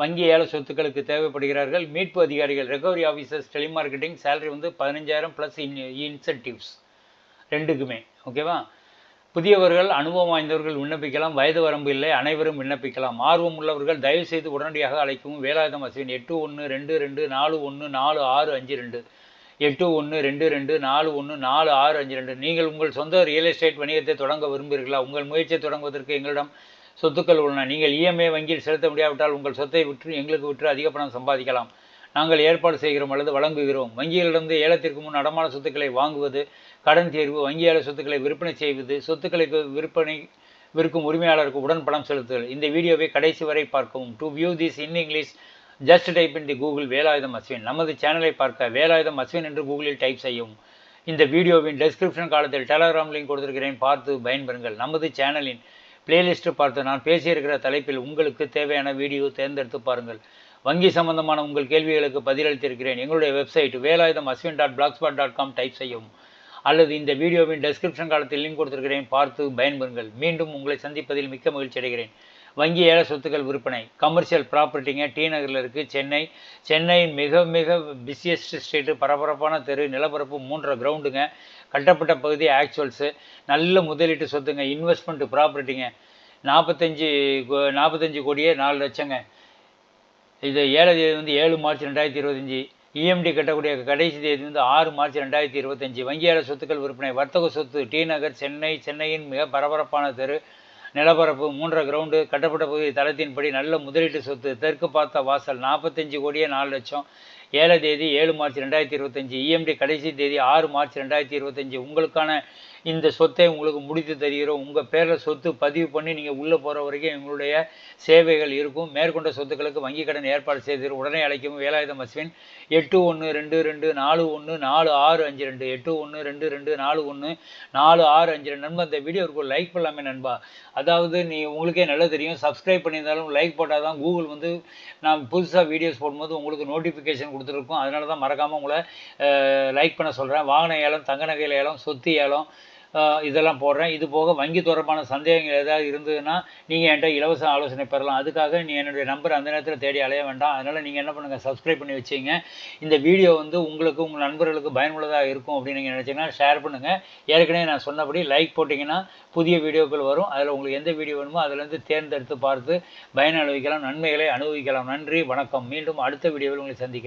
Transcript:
வங்கி ஏழை சொத்துக்களுக்கு தேவைப்படுகிறார்கள். மீட்பு அதிகாரிகள் ரெக்கவரி ஆஃபீஸர்ஸ் டெலிமார்க்கெட்டிங் சேலரி வந்து பதினஞ்சாயிரம் ப்ளஸ் இன் இன்சென்டிவ்ஸ் ரெண்டுக்குமே ஓகேவா புதியவர்கள் அனுபவம் வாய்ந்தவர்கள் விண்ணப்பிக்கலாம். வயது வரம்பு இல்லை அனைவரும் விண்ணப்பிக்கலாம். ஆர்வம் உள்ளவர்கள் தயவு செய்து உடனடியாக அழைக்கவும். வேலாயுதம் அஸ்வின் எட்டு ஒன்று ரெண்டு ரெண்டு நாலு ஒன்று நாலு ஆறு அஞ்சு ரெண்டு. எட்டு ஒன்று ரெண்டு ரெண்டு நாலு ஒன்று நாலு ஆறு அஞ்சு ரெண்டு. நீங்கள் உங்கள் சொந்த ரியல் எஸ்டேட் வணிகத்தை தொடங்க விரும்புகிறீர்களா? உங்கள் முயற்சியை தொடங்குவதற்கு எங்களிடம் சொத்துக்கள் உள்ளன. நீங்கள் இஎம்ஐ வங்கியில் செலுத்த முடியாவிட்டால் உங்கள் சொத்தை விற்று எங்களுக்கு விற்று அதிக பணம் சம்பாதிக்கலாம். நாங்கள் ஏற்பாடு செய்கிறோம் அல்லது வழங்குகிறோம். வங்கியிலிருந்து ஏலத்திற்கு முன் அடமான சொத்துக்களை வாங்குவது கடன் தேர்வு வங்கி சொத்துக்களை விற்பனை செய்வது சொத்துக்களுக்கு விற்பனை விற்கும் உரிமையாளருக்கு உடன் பணம் செலுத்துதல். இந்த வீடியோவை கடைசி வரை பார்க்கவும். To view this in English just type in the Google Velayutham Ashwin. நமது சேனலை பார்க்க வேலாயுதம் அஸ்வின் என்று கூகுளில் டைப் செய்யவும். இந்த வீடியோவின் டெஸ்கிரிப்ஷன் காலத்தில் டெலகிராம் லிங்க் கொடுத்திருக்கிறேன். பார்த்து பயன்பெறுங்கள். நமது சேனலின் பிளேலிஸ்ட் பார்த்து நான் பேசியிருக்கிற தலைப்பில் உங்களுக்கு தேவையான வீடியோ தேர்ந்தெடுத்து பாருங்கள். வங்கி சம்பந்தமான உங்கள் கேள்விகளுக்கு பதிலளித்திருக்கிறேன். எங்களுடைய website Velayutham Ashwin dot blogspot dot com type செய்யவும். அல்லது இந்த வீடியோவின் டெஸ்கிரிப்ஷன் காலத்தில் லிங்க் கொடுத்திருக்கிறேன். பார்த்து பயன்பெறுங்கள். மீண்டும் உங்களை சந்திப்பதில் மிக்க மகிழ்ச்சி அடைகிறேன். வங்கி ஏல சொத்துக்கள் விற்பனை. கமர்ஷியல் ப்ராப்பர்ட்டிங்க டி நகரில் இருக்குது சென்னை சென்னையின் மிக மிக பிஸியஸ்ட் ஸ்ட்ரீட்டு பரபரப்பான தெரு நிலப்பரப்பு மூன்றரை கிரவுண்டுங்க கட்டப்பட்ட பகுதி ஆக்சுவல்ஸு நல்ல முதலீட்டு சொத்துங்க. இன்வெஸ்ட்மெண்ட் ப்ராப்பர்ட்டிங்க நாற்பத்தஞ்சு கோ- நாற்பத்தஞ்சு கோடியே நாலு லட்சங்க. இது ஏழை தேதி வந்து ஏழு மார்ச் ரெண்டாயிரத்தி இருபத்தஞ்சி. இஎம்டி கட்டக்கூடிய கடைசி தேதி வந்து ஆறு மார்ச் ரெண்டாயிரத்தி இருபத்தஞ்சி. வங்கியாளர் சொத்துக்கள் விற்பனை. வர்த்தக சொத்து டி நகர் சென்னை சென்னையின் மிக பரபரப்பான தெரு. நிலப்பரப்பு மூன்றரை கிரவுண்டு கட்டப்பட்ட பகுதி தளத்தின்படி நல்ல முதலீட்டு சொத்து தெற்கு பார்த்த வாசல் நாற்பத்தஞ்சு கோடியே நாலு லட்சம். ஏழு தேதி ஏழு மார்ச் ரெண்டாயிரத்தி இருபத்தஞ்சி இஎம்டி கடைசி தேதி ஆறு மார்ச் ரெண்டாயிரத்தி இருபத்தஞ்சி. உங்களுக்கான இந்த சொத்தை உங்களுக்கு முடித்து தருகிறோம். உங்கள் பேரில் சொத்து பதிவு பண்ணி நீங்கள் உள்ளே போகிற வரைக்கும் எங்களுடைய சேவைகள் இருக்கும். மேற்கொண்ட சொத்துக்களுக்கு வங்கி கடன் ஏற்பாடு செய்து உடனே அழைக்கவும் வேலாயுதம் அஸ்வின் எட்டு ஒன்று ரெண்டு ரெண்டு நாலு ஒன்று நாலு ஆறு அஞ்சு ரெண்டு. எட்டு ஒன்று ரெண்டு ரெண்டு நாலு ஒன்று நாலு ஆறு அஞ்சு ரெண்டு. நண்பா இந்த வீடியோவுக்கு லைக் பண்ணலாமே நண்பா. அதாவது நீ உங்களுக்கே நல்லா தெரியும். சப்ஸ்கிரைப் பண்ணியிருந்தாலும் லைக் போட்டால் தான் கூகுள் வந்து நான் புதுசாக வீடியோஸ் போடும்போது உங்களுக்கு நோட்டிஃபிகேஷன் கொடுத்துருக்கோம். அதனால தான் மறக்காமல் உங்களை லைக் பண்ண சொல்கிறேன் வாகன ஏலம் தங்க நகையில் ஏலம் சொத்து ஏலம் இதெல்லாம் போடுறேன். இது போக வங்கி தொடர்பான சந்தேகங்கள் ஏதாவது இருந்ததுன்னா நீங்கள் என்கிட்ட இலவச ஆலோசனை பெறலாம். அதுக்காக நீ என்னுடைய நம்பர் அந்த நேரத்தில் தேடி அலைய வேண்டாம். அதனால் நீங்கள் என்ன பண்ணுங்கள் சப்ஸ்கிரைப் பண்ணி வச்சிங்க. இந்த வீடியோ வந்து உங்களுக்கு உங்கள் நண்பர்களுக்கு பயனுள்ளதாக இருக்கும் அப்படின்னு நீங்கள் நினச்சிங்கன்னா ஷேர் பண்ணுங்கள் ஏற்கனவே நான் சொன்னபடி லைக் போட்டிங்கன்னா புதிய வீடியோக்கள் வரும். அதில் உங்களுக்கு எந்த வீடியோ வேணுமோ அதிலேருந்து தேர்ந்தெடுத்து பார்த்து பயன் அனுபவிக்கலாம் நன்மைகளை அனுபவிக்கலாம். நன்றி வணக்கம். மீண்டும் அடுத்த வீடியோவில் உங்களை சந்திக்கிறேன்.